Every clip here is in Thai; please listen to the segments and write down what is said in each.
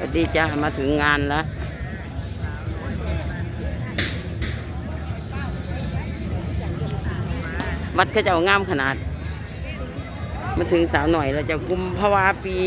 สวัสดีจ้ามาถึงงานแล้ว วัดเขาเจ้างามขนาด มาถึงสาวหน่อยเราจะกุมภาวาปี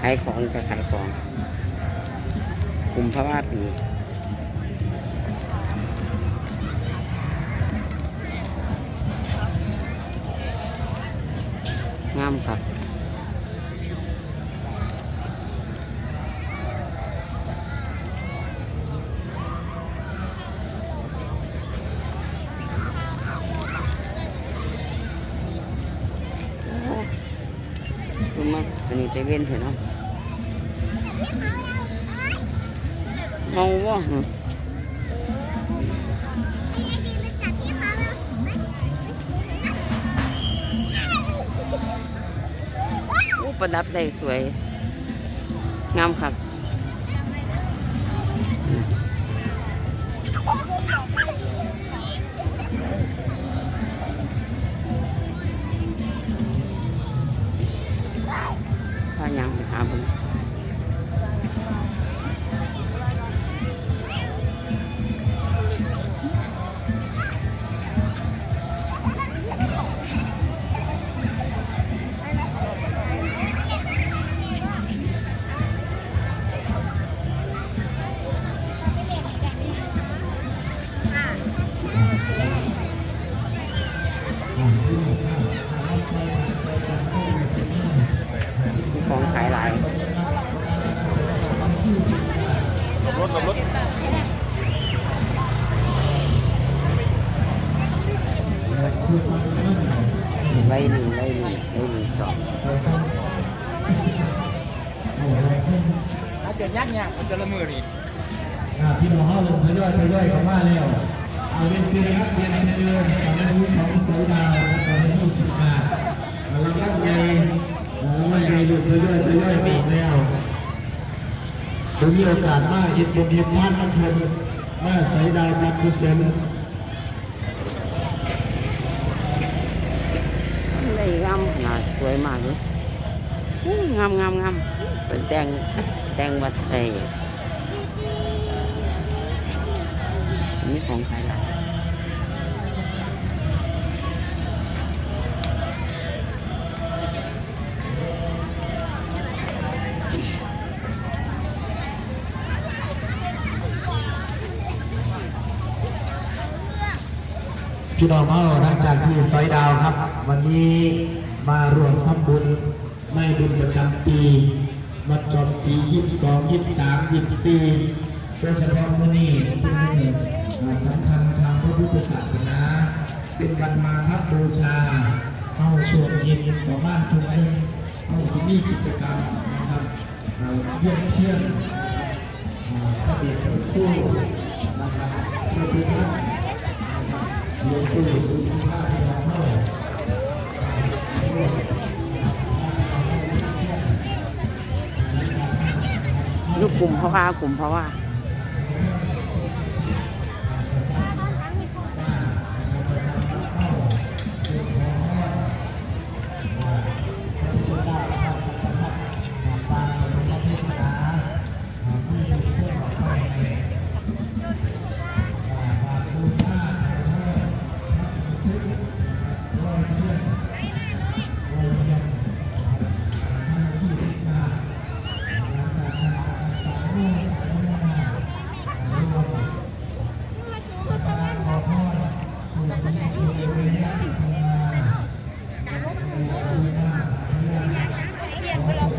ขายของจะขายของกลุ่มพระว่าปีงามครับ โอ้ คุณมาอันนี้เตเว่นเถอะเนาะเมาวะหึโอ้ประดับได้สวย งามครัา รถกับรถใบหนึ่งใบหนึ่งใบหนึ่งสองถ้าเกิดยักษ์เนี่ยมันจะละมือนี่อ่าพี่น้องเข้าลงทยอยทยอยเข้ามาแล้วเอาเรียนเชิญนะครับเรียนเชิญตอนนี้ผู้ของโซดาตอนนี้ยี่สิบบาทเราลังใหญ่เราลังใหญ่ลงทยอยทยอยออกแล้ว ผมมีโอกาสมาเห็นบนเห็นท่านน้ำเพลินมาใส่ดาวการกุศลได้งามขนาสวยมากเลยงามงามงามเป็นแดงแดงวัดไทยนี่ของใครล่ะ พี่น้องเมาหลังจากที่ซอยดาวครับ วันนี้มารวมทำบุญไม่บุญประจำปีวัดจอมศรียี่สิบสองยี่สิบสามยี่สิบสี่โดยเฉพาะมื้อนี้เป็นมื้อสำคัญทางพระพุทธศาสนา เป็นวันมาทับบูชาเข้าช่วงเย็นประมาณทุ่มหนึ่งเข้าสิมีกิจกรรมนะครับเราเยี่ยมเที่ยนอ่าพระเดชพระคุณนะครับพื่อทุท่านหลวงปู่สุภาพยาเท่า ลูกกลุ่มเพราะว่ากลุ่มเพราะว่า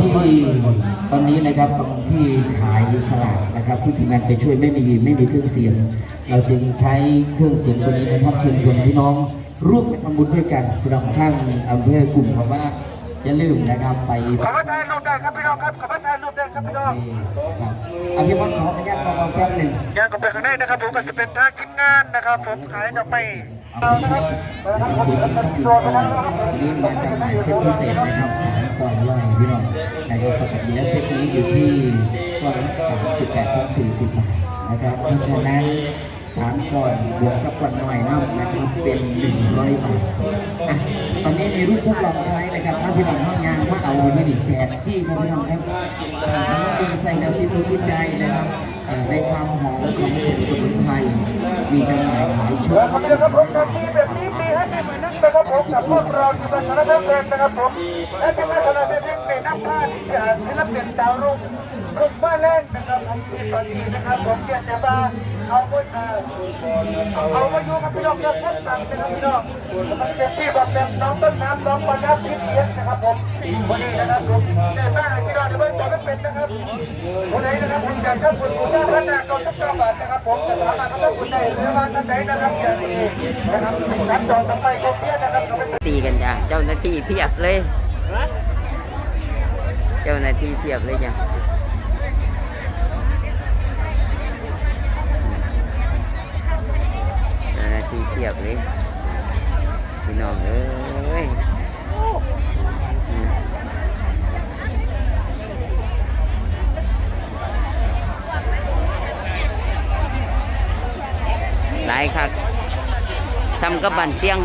ที่ตอนนี้นะครับตรงที่ขายฉลากนะครับ ที่ทีมงานไปช่วยไม่มีไม่มีเครื่องเสียง เราจึงใช้เครื่องเสียงตัวนี้นะครับเชิญชวนพี่น้องร่วมไปทำบุญด้วยกันพี่น้องทั้งอำเภอกลุ่มเพราะว่าอย่าลืมนะครับไปขอพระทานรูปได้ครับพี่น้องครับขอพระทานรูปได้ครับพี่น้องครับอภิวัตขออนุญาตขอแป๊บหนึ่งงานก็เป็นข้างในนะครับผมก็จะเป็นทางทีมงานนะครับ ผมขายดอกไม้ เอานะครับสีกันต้องอยู่ก่อนวันนี้มาจำหน่ายเซตพิเศษนะครับสามกล่องย่อยพี่น้องนะครับปกติแล้วเซตนี้อยู่ที่กองสามสิบแปดถึงสี่สิบบาทนะครับเพราะฉะนั้นสามก่อนบวกกับก่อนหน่อยเนาะนะครับเป็นหนึ่งร้อยบาทอะตอนนี้มีรูปทดลองใช้นะครับถ้าพี่น้องห้องยางว่าเอาไปที่นี่แจกที่ครับพี่น้องครับอ่าน้องจึงใส่น้ำที่ตัวที่ใจนะครับ ในความหอมของสมุนไพรมีจำหน่ายขายชุดแล้วครับนะครับผมกับมีแบบนี้มีให้มีเหมือนนั้นนะครับผมกับพวกเราที่มาสารพัดเพลงนะครับผมและที่มาสารพัดเพลงเป็นนักพากย์ที่จะศิลปินดาวรุ่ง รุ่งบ้านแรกนะครับผมที่ตอนนี้นะครับผมเกียรติมาเอาไว้เออเอามาอยู่กับพี่น้องเพื่อนพูดสั่งนะครับพี่น้องมันเป็นที่แบบแบบน้องต้นน้ำน้องบอลน้ำพิษเยอะนะครับผมวันนี้นะครับผมได้มากเลยพี่น้องเดี๋ยวเบิ่งตัวไม่เป็นนะครับวันนี้นะครับผมจะทำบุญบูชาพระนาคเก้าสิบเก้าบาทนะครับผมจะสามารถทำบุญได้หรือว่าท่านใดนะครับอย่างนี้นะครับการจองต่อไปก็เพียนะครับตีกันจ้ะเจ้าหน้าที่เพียบเลยเจ้าหน้าที่เพียบเลยจ้ะ เพียบเลยพี่น้องเอ้ยอืมหลายคักทำกับบันเสียง